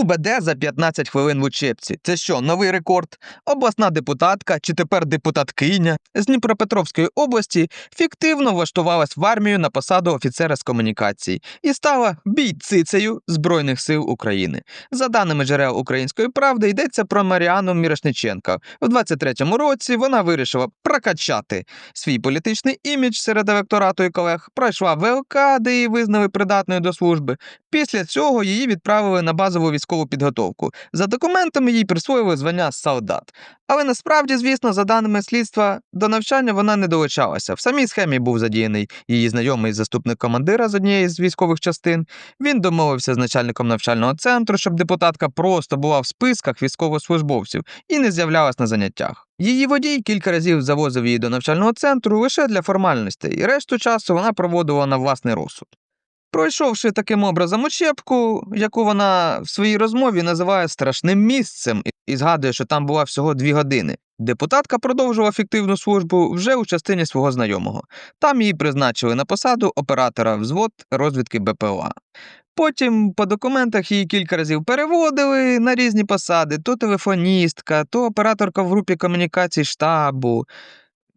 УБД за 15 хвилин в учебці. Це що, новий рекорд? Обласна депутатка чи тепер депутаткиня з Дніпропетровської області фіктивно влаштувалась в армію на посаду офіцера з комунікацій і стала бійцицею Збройних сил України. За даними джерел української правди, йдеться про Маріану Мірошниченка. У 23-му році вона вирішила прокачати свій політичний імідж серед електорату і колег, пройшла ВЛК, де її визнали придатною до служби. Після цього її відправили на базову військову підготовку. За документами їй присвоїли звання солдат. Але насправді, звісно, за даними слідства, до навчання вона не долучалася. В самій схемі був задіяний її знайомий заступник командира з однієї з військових частин. Він домовився з начальником навчального центру, щоб депутатка просто була в списках військовослужбовців і не з'являлась на заняттях. Її водій кілька разів завозив її до навчального центру лише для формальностей, і решту часу вона проводила на власний розсуд. Пройшовши таким образом учебку, яку вона в своїй розмові називає страшним місцем і- згадує, що там була всього дві години. Депутатка продовжувала фіктивну службу вже у частині свого знайомого. Там її призначили на посаду оператора взвод розвідки БПЛА. Потім по документах її кілька разів переводили на різні посади: то телефоністка, то операторка в групі комунікацій штабу.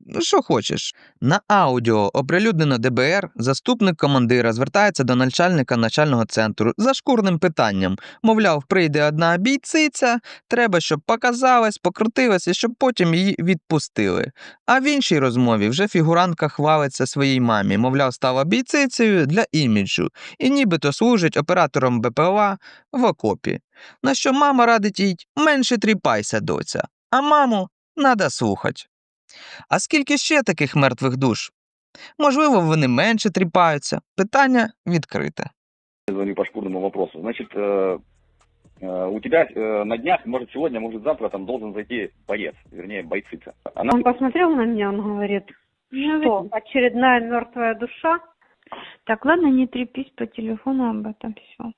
Ну, що хочеш. На аудіо, оприлюднено ДБР, заступник командира звертається до начальника начального центру за шкурним питанням. Мовляв, прийде одна бійциця, треба, щоб показалась, покрутилась і щоб потім її відпустили. А в іншій розмові вже фігурантка хвалиться своїй мамі, мовляв, стала бійцицею для іміджу і нібито служить оператором БПЛА в окопі. На що мама радить їй менше тріпайся, доця, а маму надо слухать. А скільки ще таких мертвих душ? Можливо, вони менше тріпаються. Питання відкрите. звоню по шкурному вопросу. Значит, э, э, у тебя э, на днях, может сегодня, может завтра, там должен зайти боец, вернее, бойцица. Она Он посмотрел на меня, он говорит, что очередная мертвая душа. Так, ладно, не трепись по телефону об этом все.